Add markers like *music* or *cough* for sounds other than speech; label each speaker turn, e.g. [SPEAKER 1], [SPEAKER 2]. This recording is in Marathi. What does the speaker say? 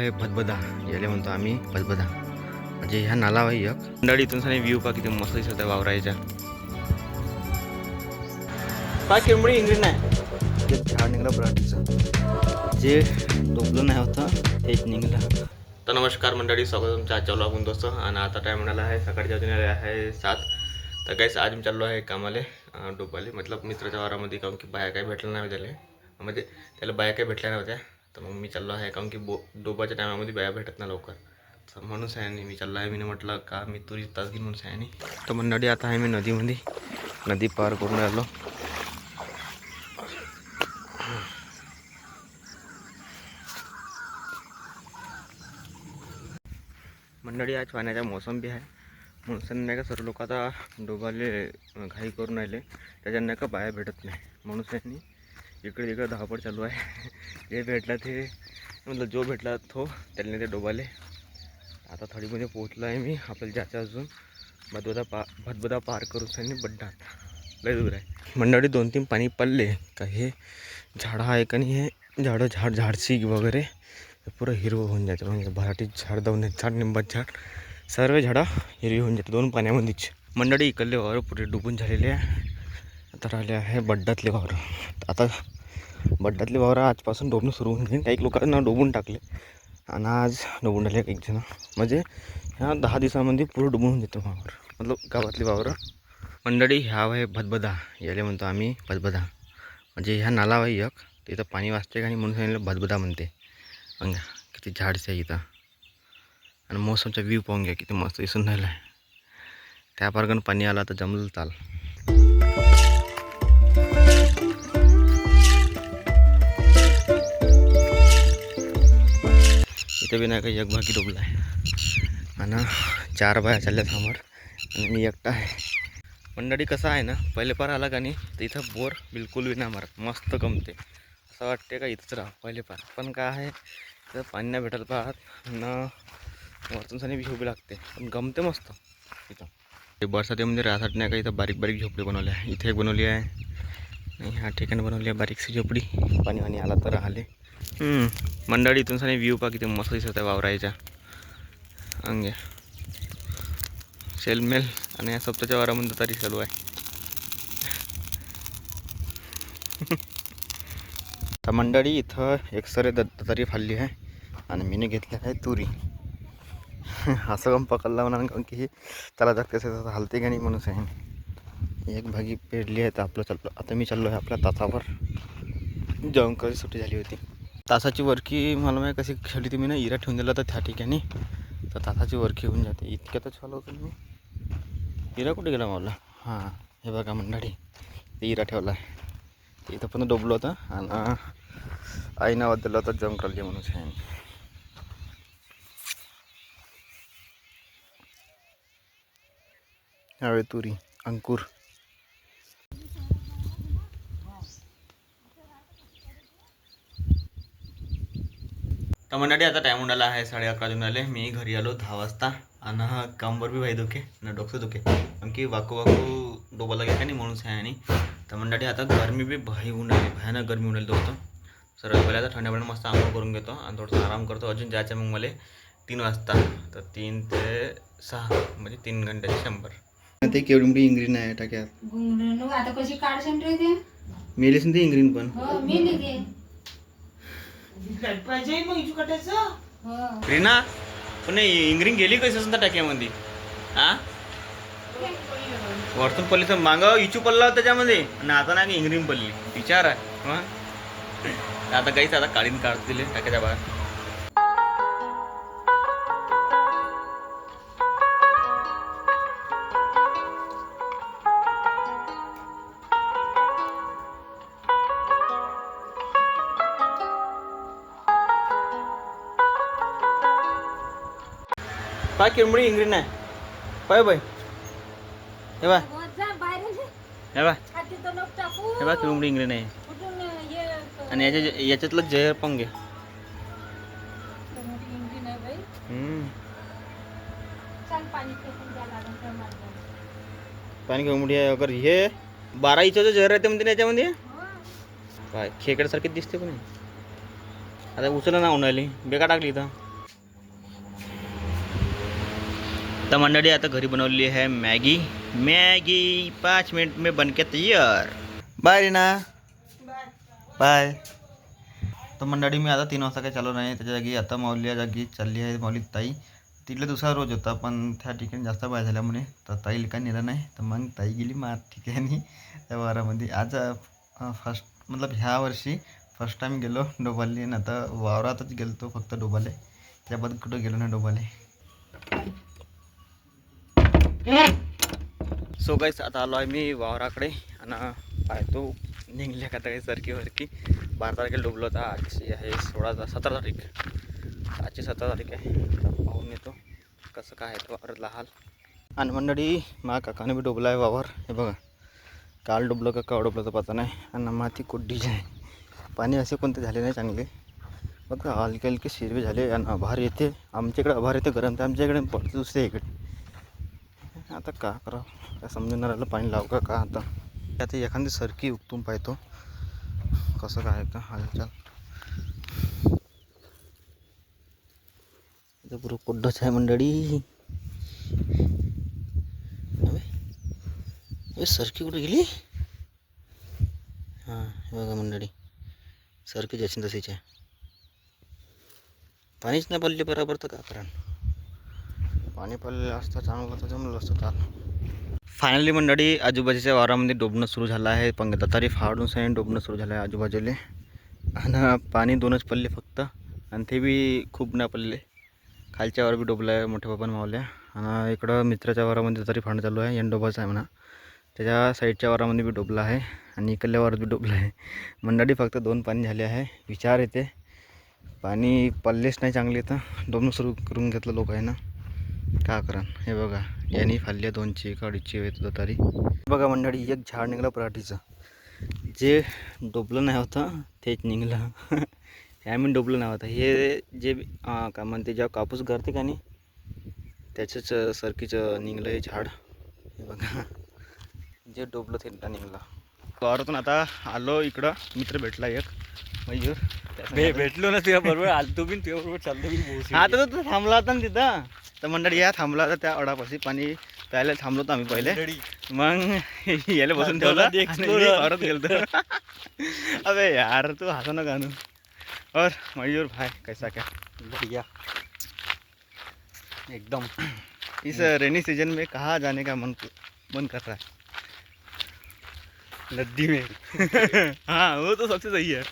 [SPEAKER 1] हे भदबदा याले म्हणतो आम्ही भदबदा म्हणजे ह्या नाला आहे एक. मंडळी इथून सारे व्ह्यू पा किती मस्त दिसत आहे वावरायच्या. काय किंबडी इंग्लिश नाही. ते झाड निघलं बराटीचं जे डोबलं नाही होतं तेच निघलं. तर नमस्कार मंडळी स्वागत तुमच्या आजच्या व्लॉगून दोस्त. आणि आता टाईम म्हणाला आहे सकाळच्या अजून आहे सात. तर काहीच आज मी चाललो आहे कामाले डोबाले मतलब मित्राच्या वारामध्ये काहून की बाया काही भेटलं नाही त्याला. म्हणजे त्याला बाया काही भेटल्या नव्हत्या. तर मग मी चाललो आहे कारण की बो डोबाच्या टायमामध्ये बाया भेटत नाही लवकर तर म्हणून सयानी मी चाललो आहे मी म्हटलं का मी तुरी तास घेऊन म्हणून सायानी तर नदी आता आहे मी नदीमध्ये नदी पार करून आलो मंडळी आज पाण्याचा मोसम बी आहे म्हणून नाही का सर्व लोक आता डोबाले घाई करून राहिले त्याच्यानं नाही का बाया भेटत नाही। म्हणून त्यांनी इकडे तिकडे धावपळ चालू आहे जे भेटला ते मतलब जो भेटला तो त्याने ते डोबाले। आता थोडीमध्ये पोहोचलो आहे मी आपल्याला ज्याच्या अजून। भदबदा पा भदबदा पार करून त्यांनी बड्डात लय दूर आहे मंडळी दोन तीन पाणी पडले का हे झाडं आहे का नाही हे झाडं झाड झाडशी वगैरे पुरं हिरवं होऊन जायचं म्हणजे भराटी झाड दावून झाड निंबात झाड। सर्व झाडं हिरवी होऊन जाते दोन पाण्यामध्येच मंडळी इकडले वावर पुरे डुबून झालेले आहे आता राहिले आहे बड्डातले वावर आता बड्डातले वावर आजपासून डोबणं सुरू होऊन जाईल काही लोकांना डोबून टाकले. आणि आज डोबून राहिले एक जण. म्हणजे ह्या दहा दिवसामध्ये पूर्ण डुबून देतो वावर. मतलब गावातली वावरं. मंडळी ह्या आहे भदबदा याला म्हणतो आम्ही भदबदा म्हणजे ह्या नाला आहे एक. तिथं पाणी वाचते आणि म्हणून सांगितलं भदबदा म्हणते. अंगा किती झाडसे आहे इथं. आणि मौसमचा व्ह्यू पाहून घ्या किती मस्त दिसून राहिला आहे त्या पारगण पाणी आला तर जमलं चाल. इथे बी नाही का एक भागी डुबला आहे. आणि चार बाया चालल्या समोर. आणि मी एकटा आहे. मंडळी कसं आहे ना पहिले पार आला का नाही तर इथं बोर बिलकुल बी नाही मारत. मस्त गमते. असं वाटते का इथंच राहा पहिले पार. पण काय आहे तर पाणी नाही भेटत पाहत न वरतून सनी बी झोपी लागते. पण गमते मस्त इथं. ते बरसातीमध्ये राहतात नाही का इथं बारीक बारीक झोपडी बनवली आहे इथे एक बनवली आहे. आणि ह्या ठिकाणी बनवली आहे बारीकशी झोपडी. पाणी वाणी आला तर राहिले मंडळी इथून सानी व्ह्यू पा किती मस्त दिसत आहे वावरायच्या अंगे. शेलमेल आणि या सप्ताच्या वारामध्ये तरी चालू आहे. *laughs* तर मंडळी इथं एक सरे द फाडली आहे आणि मीने घेतली आहे तुरी. *laughs* असं कम पकडला म्हणा कारण की त्याला जगते असं हलते का नाही म्हणून आहे. एक भागी पेरली आहे तर आपलं चाललो आता मी चाललो आहे आपल्या तासावर. जेवण कधी सुट्टी झाली होती. तासाची वरकी मला माहिती कशी खेळली ती मी ना इरा ठेवून दिला तर त्या ठिकाणी. तर तासाची वरकी होऊन जाते. इतक्यातच फॉलो होतो मी इरा कुठे गेला मला हां हे बघा मंडळी ते हिरा ठेवला आहे इथं पण डोबलो होतं आणि आईना दिला होतं जम करायला म्हणून सांग हवे तुरी अंकुर. तर मंडळी आता टाईम उडाला आहे साडे अकरा वाजून आले. मी घरी आलो दहा वाजता. आणि हा कामवर बी भाई दुखे ना डोकं दुखे. कारण की वाकू वाकू डोबा लागे का नाही म्हणून आणि. तर मंडळी आता गरमी बी भाई ऊन आली भयानक गरमी ऊन आली दोस्त सर पहिले आता पाण्यात मस्त आंघोळ करून घेतो आणि थोडंसं आराम करतो. अजून जायचं मग मला तीन वाजता. तर तीन ते सहा म्हणजे तीन घंट्याचे शंभर. ते केवढी मोठी इंग्रीन आहे टाक्यात.
[SPEAKER 2] आता कशी ते
[SPEAKER 1] मेलीस ना ती? इंग्रीन पण.
[SPEAKER 2] हो मी निघे हो.
[SPEAKER 1] रीना पण इंग्रीन गेली कशी असं त्या टाक्यामध्ये? हा? वरतून पडली तर माग इचू पडला होता त्याच्यामध्ये. आणि आता नाही का इंग्रीन पडली. विचार. आहे हं? आता काहीच आता काढीन काढतील टाक्याच्या बाहेर. पाय किरमुडी इंग्रीन आहे पाय बाय हे बाय हे बाय हे बाय किरमुडी इंग्रीन आहे आणि याच्या याच्यातलं जहर पण घे
[SPEAKER 2] पाणी
[SPEAKER 1] घेऊ मुठी आहे अगर हे बारा इंचाचं जहर आहे म्हणते याच्यामध्ये? काय खेकड्यासारखे दिसते पण आता उचललं ना उन्हाळी बेका टाकली इथं. तर मंडळी आता घरी बनवली आहे मॅगी. मॅगी पाच मिनिट में बनके तयार. बाय रीना. बाय. तर मंडळी मी आता तीन वाजता काही चालू नाही. त्याच्या जागी आता माऊली जागी चालली आहे माऊली ताई. तिथलं दुसरा रोज होता पण त्या ठिकाणी जास्त बाय झाल्यामुळे तर ताईला काय नेलं नाही. तर मग ताई गेली मा ठिकाणी त्या वारामध्ये आज फर्स्ट मतलब ह्या वर्षी फर्स्ट टाईम गेलो डोबाले आणि आता वावरातच गेलो तो फक्त डोबाले त्याबद्दल कुठं गेलो नाही डोबाले सो गाईस आता आलो आहे मी वावराकडे आणि पाहतो निघल्या का काही सरकी वरकी. बारा तारखेला डुबलो होता. आजची आहे सोळा सतरा तारीख. आजची सतरा तारीख आहे. पाहून येतो कसं काय आहे ते वावरातला हाल. आणि मंडळी मा काकाने बी डुबला आहे वावर. हे बघा काल डुबलं का कवा डुबलं तर पता नाही. आणि माती कुड्डीची आहे. पाणी असे कोणते झाले नाही चांगले. बघा हलके हलके शिरवे झाले आणि आभार येते. आमच्याकडे आभार येते गरम तर आमच्याकडे पडते दुसऱ्या इकडे. आता का करावं? काय समजून राहिलं? पाणी लाव का? का आता? आता एखादी सरकी उकतून पाहतो. कसं काय का? हालचाल इथं पुरं कोड्डच आहे मंडळी. अबे सरकी कुठे गेली? हां हे बघा मंडळी. सरकी जशी तशीच आहे. पाणीच नाही पडले बरोबर तर का करा पाणी पडलेलं असतं चांगलं तर जमलं असतं चाल फायनली मंडळी आजूबाजूच्या वारामध्ये डोबणं सुरू झालं आहे. पंग दतारी फाडून सैन डोबणं सुरू झालं आहे आजूबाजूला. आणि पाणी दोनच पडले फक्त. आणि ते बी खूप नाही पडले. खालच्या वर बी डोबलं आहे मोठ्या बापान मावल्या. आणि इकडं मित्राच्या वारामध्ये तरी फांड चालू आहे. एन डोबाचं आहे म्हणा. त्याच्या साईडच्या वारामध्ये बी डोबलं आहे. आणि इकडल्या वारात बी डोबलं आहे. मंडळी फक्त दोन पाणी झाले आहे. विचार येते. पाणी पडलेच नाही चांगले तर. डोबणं सुरू करून घेतलं लोक आहे ना. का करा? हे बघा यांनी फाडल्या दोनशे एक अडीचशे येत होतं तरी. बघा मंडळी एक झाड निघलं पराठीचं. जे डोबलं नाही होतं तेच निघलं. *laughs* हे आम्ही डोबलं नाही होतं. हे जे काय म्हणते जेव्हा कापूस करते का नाही त्याचंच सरकीचं निघलं हे झाड. हे बघा. जे डोबलं ते निघलं. वावरातून आता आलो इकडं. मित्र भेटला एक. मयूर.
[SPEAKER 3] भेटलो ना तुझ्या बरोबर आलतो बी तुझ्या बरोबर चालतो बी
[SPEAKER 1] तर तो थांबला होता ना तिथं. तर मंडळी या थांबला होता त्या ओढापाशी पाणी प्यायला थांबलो होतो आम्ही पहिले. मग *laughs* याला बसून ठेवला
[SPEAKER 3] ते
[SPEAKER 1] आणि
[SPEAKER 3] explorer.
[SPEAKER 1] मी वावरात गेलतो. *laughs* अबे यार तू हंसो ना गाणं और मयूर भाई कैसा क्या?
[SPEAKER 3] बढ़िया. एकदम.
[SPEAKER 1] इस रेनी सीजन में कहाँ जाने का मन मन कर रहा
[SPEAKER 3] नदी में.
[SPEAKER 1] है *laughs* हाँ वो तो सबसे सही है।